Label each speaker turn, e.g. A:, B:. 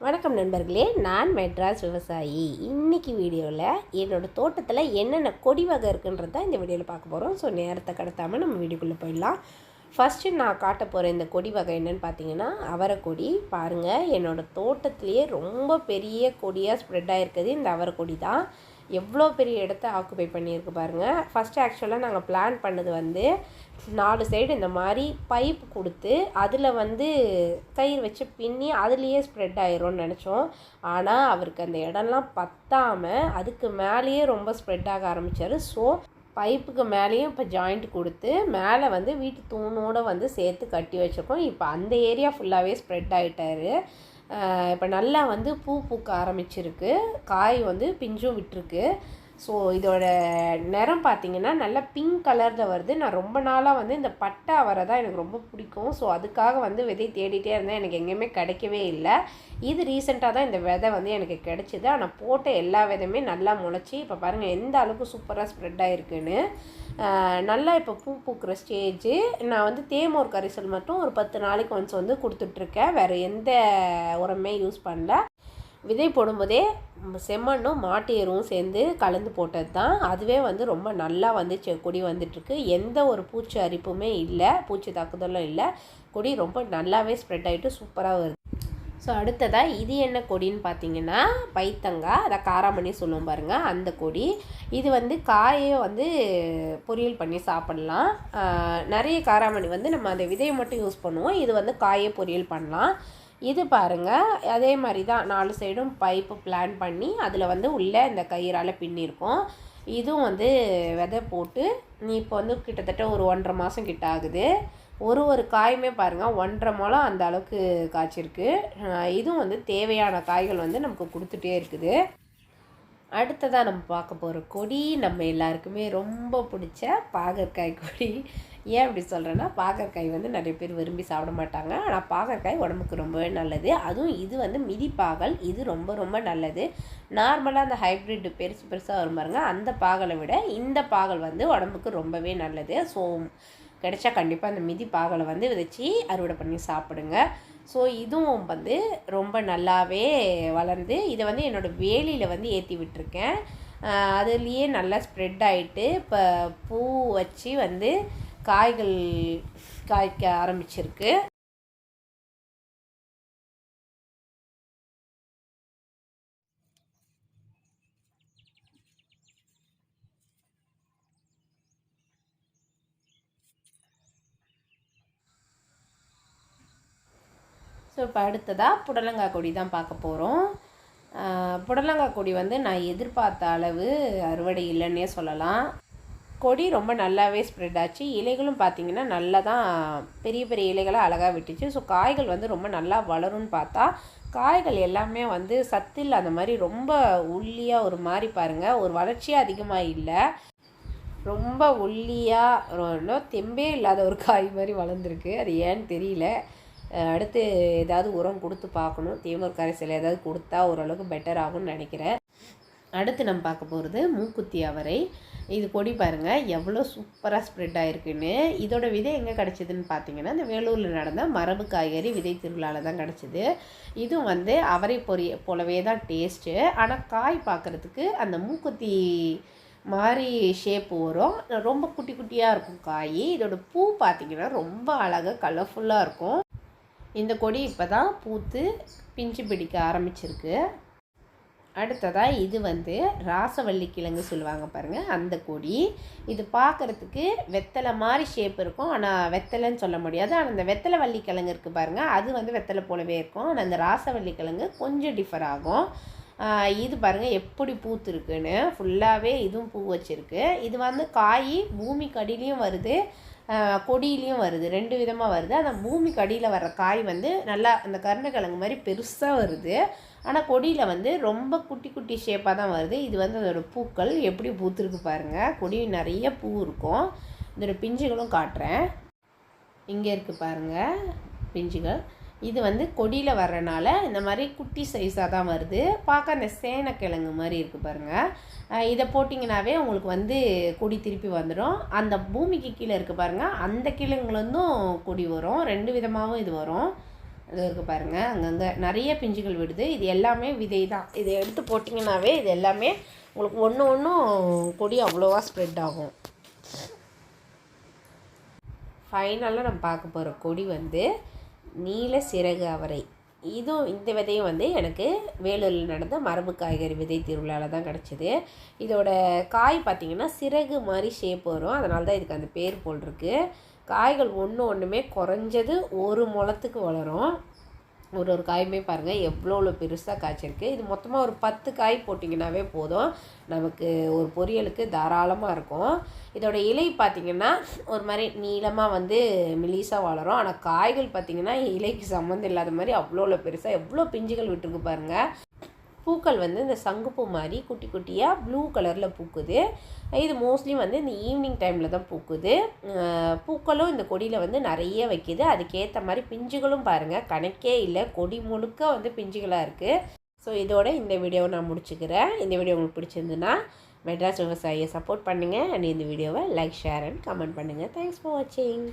A: வணக்கம் நண்பர்களே நான் மெட்ராஸ் விவசாயி. இன்றைக்கி வீடியோவில் என்னோடய தோட்டத்தில் என்னென்ன கொடி வகை இருக்குன்றத இந்த வீடியோவில் பார்க்க போகிறோம் ஸோ நேரத்தை கடத்தாமல் நம்ம வீடியோக்குள்ளே போயிடலாம். ஃபஸ்ட்டு நான் காட்ட போகிற இந்த கொடி வகை என்னென்னு பார்த்தீங்கன்னா அவரைக்கொடி. பாருங்கள் என்னோடய தோட்டத்திலேயே ரொம்ப பெரிய கொடியாக ஸ்ப்ரெட் ஆகிருக்கிறது இந்த அவரைக்கொடி தான் எவ்வளோ பெரிய இடத்த ஆக்குபை பண்ணியிருக்கு பாருங்கள் ஃபஸ்ட்டு ஆக்சுவலாக நாங்கள் பிளான் பண்ணது வந்து நாலு சைடு இந்த மாதிரி பைப் கொடுத்து அதில் வந்து கயிறு வச்சு பின்னி அதுலேயே ஸ்ப்ரெட் ஆயிரும்னு நினச்சோம். ஆனால் அவருக்கு அந்த இடம்லாம் பத்தாமல் அதுக்கு மேலேயே ரொம்ப ஸ்ப்ரெட் ஆக ஆரம்பித்தார் ஸோ பைப்புக்கு மேலேயும் இப்போ ஜாயிண்ட் கொடுத்து மேலே வந்து வீட்டு தூணோடு வந்து சேர்த்து கட்டி வச்சுருக்கோம். இப்போ அந்த ஏரியா ஃபுல்லாகவே ஸ்ப்ரெட் ஆகிட்டாரு இப்போ நல்லா வந்து பூ பூக்க ஆரம்பிச்சிருக்கு. காய் வந்து பிஞ்சும் விட்டுருக்கு. ஸோ இதோட நிறம் பார்த்திங்கன்னா நல்லா பிங்க் கலரில் வருது. நான் ரொம்ப நாளாக வந்து இந்த பட்டை அவரை தான் எனக்கு ரொம்ப பிடிக்கும். ஸோ அதுக்காக வந்து விதை தேடிட்டே இருந்தேன். எனக்கு எங்கேயுமே கிடைக்கவே இல்லை. இது ரீசெண்டாக தான் இந்த விதை வந்து எனக்கு கிடைச்சிது. ஆனால் போட்ட எல்லா விதையுமே நல்லா முளைச்சி இப்போ பாருங்கள் எந்த அளவுக்கு சூப்பராக ஸ்ப்ரெட் ஆகிருக்குன்னு நல்லா இப்போ பூ பூக்கிற ஸ்டேஜு நான் வந்து தேமோர் கரிசல் மட்டும் ஒரு பத்து நாளைக்கு ஒன்ஸ் வந்து கொடுத்துட்ருக்கேன் வேறு எந்த உரமே யூஸ் பண்ணல. விதை போடும்போதே செம்மண்ணும் மாட்டு எருவும் சேர்ந்து கலந்து போட்டது தான் அதுவே வந்து ரொம்ப நல்லா வந்து கொடி வந்துட்டுருக்கு. எந்த ஒரு பூச்சி அரிப்புமே இல்லை. பூச்சி தாக்குதலும் இல்லை. கொடி ரொம்ப நல்லாவே ஸ்ப்ரெட் ஆகிட்டு சூப்பராக வருது. ஸோ அடுத்ததாக இது என்ன கொடின்னு பார்த்தீங்கன்னா பைத்தங்காய் அதை காராமணி சொல்லுவோம் பாருங்கள் அந்த கொடி. இது வந்து காயை வந்து பொரியல் பண்ணி சாப்பிட்லாம். நிறைய காராமணி வந்து நம்ம அந்த விதையை மட்டும் யூஸ் பண்ணுவோம். இது வந்து காயை பொரியல் பண்ணலாம். இது பாருங்கள் அதே மாதிரி தான் நாலு சைடும் பைப்பு பிளான் பண்ணி அதில் வந்து உள்ளே இந்த கயிறால் பின்னிருக்கோம். இதுவும் வந்து விதை போட்டு நீ இப்போ வந்து கிட்டத்தட்ட ஒரு ஒன்றரை மாதம் கிட்ட ஆகுது. ஒரு ஒரு காயுமே பாருங்கள் ஒன்றரை முளம் அந்த அளவுக்கு காய்ச்சிருக்கு. இதுவும் வந்து தேவையான காய்கள் வந்து நமக்கு கொடுத்துட்டே இருக்குது. அடுத்ததாக நம்ம பார்க்க போகிற கொடி நம்ம எல்லாருக்குமே ரொம்ப பிடிச்ச பாகற்காய் கொடி. ஏன் அப்படி சொல்கிறேன்னா பாகற்காய் வந்து நிறைய பேர் விரும்பி சாப்பிட மாட்டாங்க. ஆனால் பாகற்காய் உடம்புக்கு ரொம்பவே நல்லது. அதுவும் இது வந்து மிதிப்பாகல் இது ரொம்ப ரொம்ப நல்லது. நார்மலாக அந்த ஹைப்ரிட் பெருசு பெருசாக வரும் பாருங்க. அந்த பாகலை விட இந்த பாகல் வந்து உடம்புக்கு ரொம்பவே நல்லது. ஸோ கிடைச்சா கண்டிப்பாக அந்த மிதி பாகலை வந்து விதைச்சி அறுவடை பண்ணி சாப்பிடுங்க. ஸோ இதுவும் வந்து ரொம்ப நல்லாவே வளர்ந்து இதை வந்து என்னோடய வேலியில் வந்து ஏற்றி விட்டுருக்கேன். அதுலேயே நல்லா ஸ்ப்ரெட் ஆகிட்டு இப்போ பூ வச்சு வந்து காய்கள் காய்க்க ஆரம்பிச்சிருக்கு. ஸோ இப்போ அடுத்ததாக புடலங்காய் கொடி தான் பார்க்க போகிறோம் புடலங்காய் கொடி வந்து நான் எதிர்பார்த்த அளவு அறுவடை இல்லைன்னே சொல்லலாம். கொடி ரொம்ப நல்லாவே ஸ்ப்ரெட் ஆச்சு. இலைகளும் பார்த்திங்கன்னா நல்லா தான் பெரிய பெரிய இலைகளாக அழகாக விட்டுச்சு. ஸோ காய்கள் வந்து ரொம்ப நல்லா வளரும்னு பார்த்தா காய்கள் எல்லாமே வந்து சத்தில் அந்த மாதிரி ரொம்ப உள்ளியாக ஒரு மாதிரி பாருங்கள் ஒரு வளர்ச்சியாக அதிகமாக இல்லை. ரொம்ப ஒல்லியாக தெம்பே இல்லாத ஒரு காய் மாதிரி வளர்ந்துருக்கு. அது ஏன்னு தெரியல. அடுத்து ஏதாவது உரம் கொடுத்து பார்க்கணும். தீமர் கரைசல் ஏதாவது கொடுத்தா ஓரளவுக்கு பெட்டர் ஆகும்னு நினைக்கிறேன். அடுத்து நம்ம பார்க்க போகிறது மூக்குத்தி அவரை. இது கொடி பாருங்கள் எவ்வளோ சூப்பராக ஸ்ப்ரெட் ஆகிருக்குன்னு இதோட விதை எங்கே கிடச்சிதுன்னு பார்த்தீங்கன்னா இந்த வேலூரில் நடந்த மரபு காய்கறி விதை திருவிழாவில் தான் கிடச்சிது. இதுவும் வந்து அவரை பொரிய போலவே தான் டேஸ்ட்டு ஆனால் காய் பார்க்குறதுக்கு அந்த மூக்குத்தி மாதிரி ஷேப் வரும். ரொம்ப குட்டி குட்டியாக இருக்கும் காய். இதோட பூ பார்த்திங்கன்னா ரொம்ப அழகாக கலர்ஃபுல்லாக இருக்கும். இந்த கொடி இப்போ தான் பூத்து பிஞ்சு பிடிக்க ஆரம்பிச்சிருக்கு. அடுத்ததாக இது வந்து ராசவள்ளி கிழங்கு சொல்லுவாங்க பாருங்கள் அந்த கொடி. இது பார்க்குறதுக்கு வெத்தலை மாதிரி ஷேப் இருக்கும். ஆனால் வெத்தலைன்னு சொல்ல முடியாது. ஆனால் அந்த வெத்தலை வள்ளி கிழங்கு இருக்குது பாருங்கள் அது வந்து வெத்தலை போலவே இருக்கும். ஆனால் அந்த ராசவள்ளி கிழங்கு கொஞ்சம் டிஃபர் ஆகும். இது பாருங்கள் எப்படி பூத்துருக்குன்னு. ஃபுல்லாகவே இதுவும் பூ வச்சுருக்கு. இது வந்து காய் பூமி கடிலையும் வருது. கொடியிலையும் வருது ரெண்டு விதமாக வருது. அந்த பூமிக்கு அடியில் வர்ற காய் வந்து நல்லா அந்த கருணக்கிழங்கு மாதிரி பெருசாக வருது. ஆனால் கொடியில் வந்து ரொம்ப குட்டி குட்டி ஷேப்பாக தான் வருது. இது வந்து அதோடய பூக்கள் எப்படி பூத்துருக்கு பாருங்கள் கொடி நிறைய பூ இருக்கும். இதோடய பிஞ்சுகளும் காட்டுறேன். இங்கே இருக்குது பாருங்கள் பிஞ்சுகள். இது வந்து கொடியில் வர்றனால இந்த மாதிரி குட்டி சைஸாக தான் வருது. பார்க்க அந்த சேனக்கிழங்கு மாதிரி இருக்குது பாருங்கள் இதை போட்டிங்கனாவே உங்களுக்கு வந்து கொடி திருப்பி வந்துடும் அந்த பூமிக்கு கீழே இருக்குது பாருங்கள் அந்த கிழங்குலேருந்தும் கொடி வரும். ரெண்டு விதமாகவும் இது வரும். இது இருக்குது பாருங்கள் அங்கங்கே நிறைய பிஞ்சுகள் விடுது. இது எல்லாமே விதை தான். இதை எடுத்து போட்டிங்கனாவே இது எல்லாமே உங்களுக்கு ஒன்று ஒன்றும் கொடி அவ்வளோவா ஸ்ப்ரெட் ஆகும். ஃபைனலாக நம்ம பார்க்க போகிற கொடி வந்து நீல சிறகு அவரை. இதுவும் இந்த விதையும் வந்து எனக்கு வேலூரில் நடந்த மரபு காய்கறி விதை திருவிழாவில் தான் கிடச்சிது. இதோட காய் பார்த்திங்கன்னா சிறகு மாதிரி ஷேப் வரும். அதனால தான் இதுக்கு அந்த பேர் போல் இருக்குது காய்கள் ஒன்று ஒன்றுமே குறைஞ்சது ஒரு முளத்துக்கு வளரும். ஒரு ஒரு காயுமே பாருங்கள் எவ்வளோ எவ்வளோ பெருசாக காய்ச்சிருக்கு. இது மொத்தமாக ஒரு பத்து காய் போட்டிங்கனாவே போதும். நமக்கு ஒரு பொரியலுக்கு தாராளமாக இருக்கும். இதோட இலை பார்த்திங்கன்னா ஒரு மாதிரி நீளமாக வந்து மிலீஸாக வளரும். ஆனால் காய்கள் பார்த்திங்கன்னா இலைக்கு சம்மந்தம் இல்லாத மாதிரி அவ்வளோ அவ்வளோ பெருசாக எவ்வளோ பிஞ்சுகள் விட்டுருக்கு பாருங்கள் பூக்கள் வந்து இந்த சங்குப்பூ மாதிரி குட்டி குட்டியாக ப்ளூ கலரில் பூக்குது. இது மோஸ்ட்லி வந்து இந்த ஈவினிங் டைமில் தான் பூக்குது. பூக்களும் இந்த கொடியில் வந்து நிறைய வைக்குது. அதுக்கேற்ற மாதிரி பிஞ்சுகளும் பாருங்கள் கணக்கே இல்லை. கொடி முழுக்க வந்து பிஞ்சுகளாக இருக்குது ஸோ இதோட இந்த வீடியோவை நான் முடிச்சுக்கிறேன். இந்த வீடியோ உங்களுக்கு பிடிச்சிருந்துன்னா மெட்ராஸ் விவசாயியை சப்போர்ட் பண்ணுங்கள் அண்ட் இந்த வீடியோவை லைக் ஷேர் அண்ட் கமெண்ட் பண்ணுங்கள் தேங்க்ஸ் ஃபார் வாட்சிங்